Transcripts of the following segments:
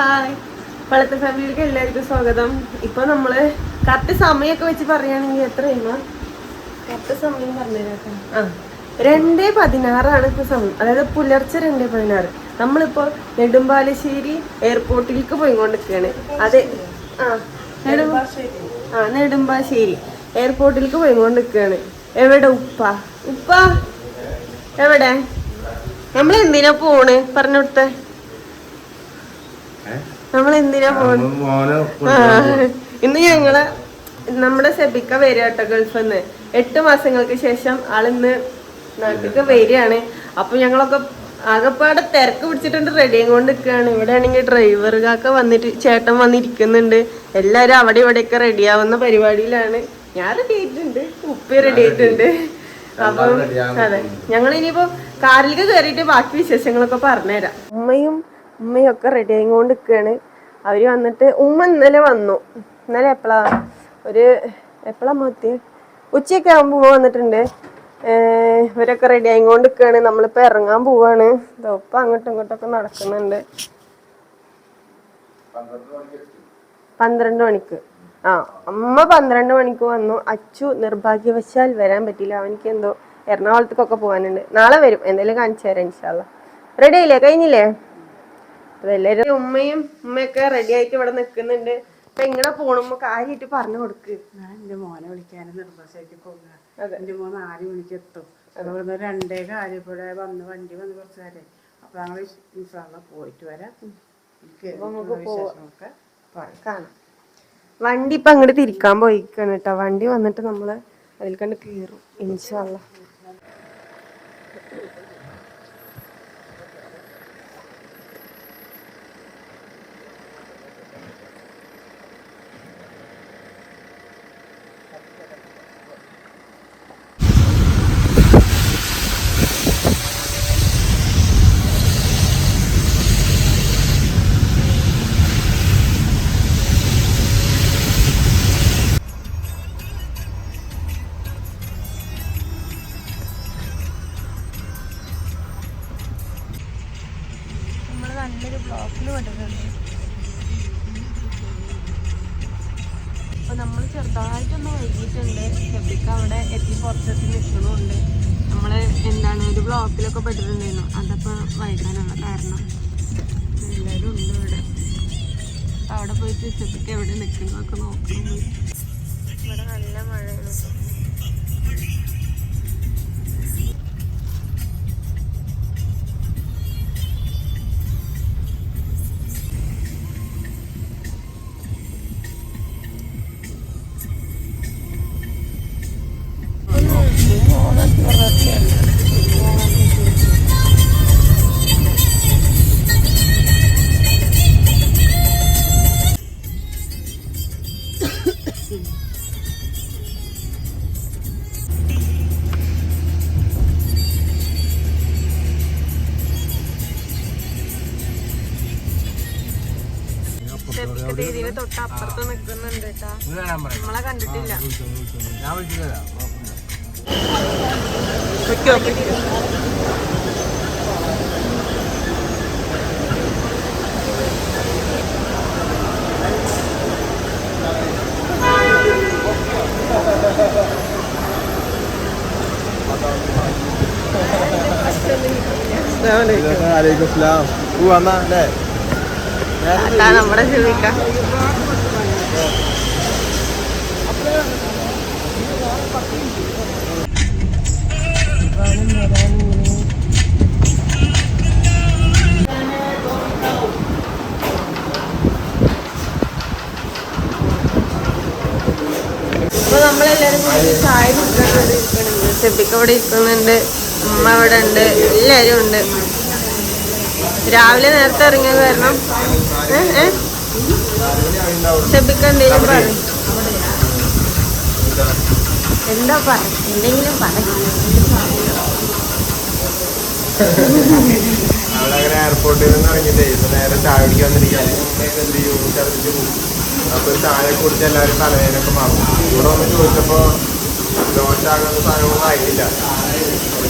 Hi. വെള്ളത്തെ ഫാമിലിക്ക് എല്ലാവർക്കും സ്വാഗതം. ഇപ്പൊ നമ്മൾ കറക്റ്റ് സമയമൊക്കെ വെച്ച് പറയുകയാണെങ്കിൽ എത്ര കഴിയുമ്പോ കറക്റ്റ് സമയം പറഞ്ഞുതരാം ആ രണ്ടേ പതിനാറാണ് ഇപ്പൊ സമയം. അതായത് പുലർച്ചെ രണ്ടേ പതിനാറ്. നമ്മളിപ്പോ നെടുമ്പാലശ്ശേരി എയർപോർട്ടിലേക്ക് പോയിക്കൊണ്ടിരിക്കുകയാണ്. അതെ. ആ ആ നെടുമ്പാശ്ശേരി എയർപോർട്ടിലേക്ക് പോയിക്കൊണ്ടിരിക്കുകയാണ്. എവിടെ ഉപ്പ? ഉപ്പ? എവിടെ? നമ്മൾ എന്തിനാ പോണ്? പറഞ്ഞു കൊടുത്തേ. നമ്മൾ എന്തിനാ ഇന്ന് ഞങ്ങൾ നമ്മുടെ സെബിക്ക വരിക കേട്ടോ ഗൾഫിൽ നിന്ന്. എട്ട് മാസങ്ങൾക്ക് ശേഷം ആളിന്ന് നാട്ടിലേക്ക് വരികയാണ്. അപ്പൊ ഞങ്ങളൊക്കെ ആകെപ്പാടെ തിരക്ക് പിടിച്ചിട്ടുണ്ട് റെഡിയും കൊണ്ട് നിൽക്കുകയാണ് ഇവിടെ ആണെങ്കിൽ ഡ്രൈവറുകൊക്കെ വന്നിട്ട് ചേട്ടൻ വന്നിരിക്കുന്നുണ്ട്. എല്ലാരും അവിടെ ഇവിടെയൊക്കെ റെഡി ആവുന്ന പരിപാടിയിലാണ്. ഞാൻ റെഡി ആയിട്ടുണ്ട്. ഉപ്പി റെഡി ആയിട്ടുണ്ട്. അപ്പം അതെ. ഞങ്ങൾ ഇനിയിപ്പോ കാറിലേക്ക് കയറിയിട്ട് ബാക്കി വിശേഷങ്ങളൊക്കെ പറഞ്ഞുതരാം. ഉമ്മയും ഉമ്മയും ഒക്കെ റെഡി ആയിക്കൊണ്ട് നിൽക്കുകയാണ് അവർ വന്നിട്ട് ഉമ്മ ഇന്നലെ വന്നു. ഇന്നലെ എപ്പോഴാ ഒരു എപ്പോഴാ മത്തി ഉച്ചയൊക്കെ ആകുമ്പോൾ വന്നിട്ടുണ്ട്. ഇവരൊക്കെ റെഡി ആയിക്കൊണ്ട് നിൽക്കുകയാണ് നമ്മളിപ്പോൾ ഇറങ്ങാൻ പോവാണ്. ഇതൊപ്പം അങ്ങോട്ടും ഇങ്ങോട്ടൊക്കെ നടക്കുന്നുണ്ട്. പന്ത്രണ്ട് മണിക്ക്. ആ അമ്മ പന്ത്രണ്ട് മണിക്ക് വന്നു. അച്ചു നിർഭാഗ്യവശാൽ വരാൻ പറ്റിയില്ല. അവനിക്ക് എന്തോ എറണാകുളത്തേക്കൊക്കെ പോകാനുണ്ട്. നാളെ വരും. എന്തെങ്കിലും കാണിച്ചു തരാം ഇൻഷാല്ല റെഡി ആയില്ലേ കഴിഞ്ഞില്ലേ? അപ്പൊ എല്ലാരും ഉമ്മയും ഉമ്മയൊക്കെ റെഡി ആയിട്ട് ഇവിടെ നിക്കുന്നുണ്ട്. അപ്പൊ ഇങ്ങനെ പോണുമ്പോ കാര്യമായിട്ട് പറഞ്ഞു കൊടുക്ക്. ഞാൻ എന്റെ മോനെ വിളിക്കാനും നിർബന്ധമായിട്ട് പോകുക. എന്റെ മോൻ നാല് മണിക്ക് എത്തും. അതുപോലെ രണ്ടേ കാര്യപ്പോഴേ വന്ന് വണ്ടി വന്ന് കുറച്ച് നേരം അപ്പൊ ഞങ്ങൾ ഇൻഷാള്ള പോയിട്ട് വരാം. കാണാം. വണ്ടി ഇപ്പൊ അങ്ങോട്ട് തിരിക്കാൻ പോയിക്കാണ് കേട്ടോ. വണ്ടി വന്നിട്ട് നമ്മൾ അതിൽ കണ്ട് കീറും ഇൻഷാല്ല നമ്മൾ ചെറുതായിട്ടൊന്ന് വൈകിട്ടുണ്ട് ഷബിക്ക് അവിടെ എത്തി പുറത്തെത്തി നിൽക്കണമുണ്ട് നമ്മൾ എന്താണ് ഒരു ബ്ലോക്കിലൊക്കെ പെട്ടിട്ടുണ്ടായിരുന്നു. അതപ്പോൾ വൈകാനുള്ള കാരണം. എല്ലാവരും ഉണ്ട് ഇവിടെ. അവിടെ പോയിട്ട് ഷബിക്ക് എവിടെ നിൽക്കുന്നതൊക്കെ നോക്കണം. ഇവിടെ നല്ല മഴയാണ്. ദീദിനെ തൊട്ടപ്പുറത്ത് നിൽക്കുന്നുണ്ട് കേട്ടാ. നമ്മളെ കണ്ടിട്ടില്ല. ഞാൻ വിളിച്ചു തരാം അലൈക്കും സ്ലാം ഓ വന്നാ അല്ലേ അതാ നമ്മുടെ അപ്പൊ നമ്മളെല്ലാരും ചായ കുടിക്കാൻ ഇരിക്കണുണ്ട് ചെബിക്കവിടെ ഇരിക്കുന്നുണ്ട്. ഉമ്മ ഇവിടെ ഉണ്ട് എല്ലാരും ഉണ്ട്. രാവിലെ നേരത്തെ ഇറങ്ങിയത് കാരണം പറയും എന്താ പറ? എന്തെങ്കിലും പറ. അവിടെ എയർപോർട്ടിൽ നിന്ന് നേരെ പോകും. അപ്പൊ ചായ കുടിച്ച് എല്ലാവരും മാറും. ഇവിടെ ഒന്ന് ചോദിച്ചപ്പോ ദോശ അങ്ങനത്തെ ആയിട്ടില്ല.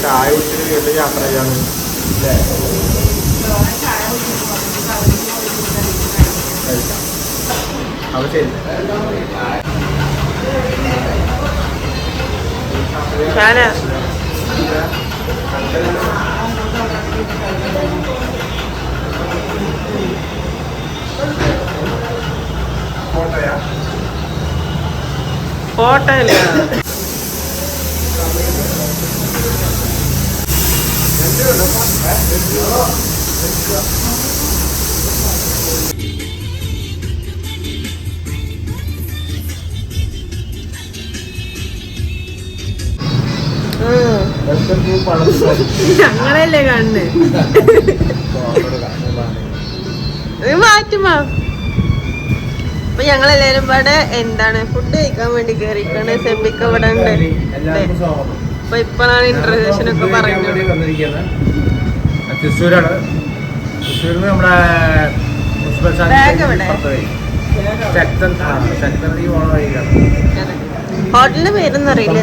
ചായ കുടിച്ചിട്ട് വീണ്ടും യാത്ര ചെയ്യാന്ന് അല്ലേ? അപ്പൊ ശരി. ഫോട്ടോയാ? ഫോട്ടോ അല്ല ഉം. എന്തൊക്കെ പണം ഞങ്ങളല്ലേ കണ്ണ് മാറ്റുമാ? അപ്പൊ ഞങ്ങളെല്ലാരും ഇവിടെ എന്താണ്? ഫുഡ് കഴിക്കാൻ വേണ്ടി കേറിക്കാണ് സെബിക്ക് ഇവിടെ ഉണ്ട്. അപ്പൊ ഇപ്പോഴാണ് ഇന്റർവ്യൂഷൻ ഒക്കെ പറയുന്നത് തൃശ്ശൂരാണ്. തൃശ്ശൂരിൽ നമ്മുടെ മുനിസിപ്പൽ വഴിയിലാണ്. ഹോട്ടലിന്റെ പേരൊന്നും അറിയില്ല.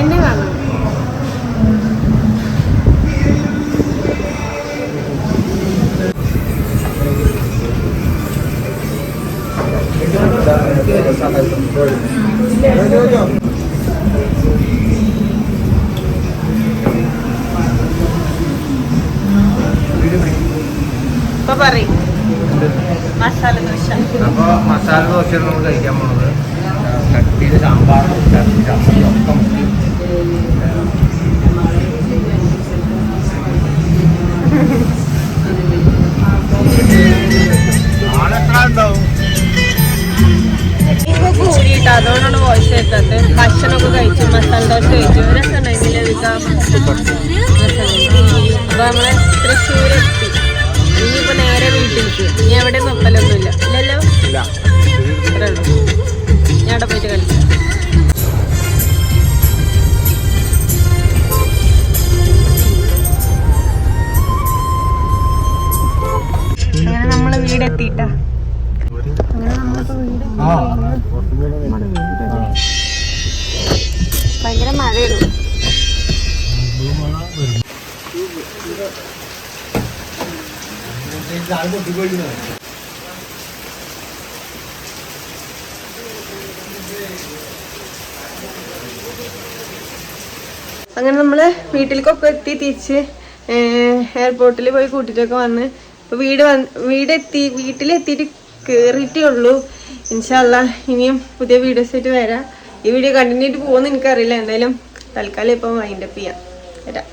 എന്നെ കാണാം. മസാല ദോശയാണ് നമ്മൾ കഴിക്കാൻ പോണത്. കട്ടിയിൽ സാമ്പാറും ചമ്മന്തി ഒക്കെ ഉണ്ടാവും വോയിസ് ഭക്ഷണമൊക്കെ കഴിച്ചു. മസാല ദോശ കഴിച്ചു. രസമുണ്ടായിരുന്നില്ല അപ്പൊ നമ്മൾ തൃശ്ശൂരെത്തി. ഇനിയിപ്പോ നേരെ വീട്ടിലേക്ക്. ഇനി എവിടെ നോക്കലൊന്നുമില്ല അവിടെ പോയിട്ട് കളിച്ചു. അങ്ങനെ നമ്മൾ വീടെത്തിട്ടാ അങ്ങനെ നമ്മളിപ്പോ വീട് ഭയങ്കര മഴയുള്ളൂ അങ്ങനെ നമ്മൾ വീട്ടിലേക്കൊക്കെ എത്തി തിരിച്ച് എയർപോർട്ടിൽ പോയി കൂട്ടിട്ടൊക്കെ വന്ന്. ഇപ്പൊ വീട് വന്ന് വീടെത്തി വീട്ടിലെത്തിയിട്ട് കേറിയിട്ടേ ഉള്ളൂ. ഇൻഷാല്ല ഇനിയും പുതിയ വീഡിയോസ് ആയിട്ട് വരാം. ഈ വീഡിയോ കണ്ടിന്യൂ ആയിട്ട് പോകുമെന്ന് എനിക്കറിയില്ല. എന്തായാലും തൽക്കാലം ഇപ്പം വൈൻഡപ്പ് ചെയ്യാം. വരാം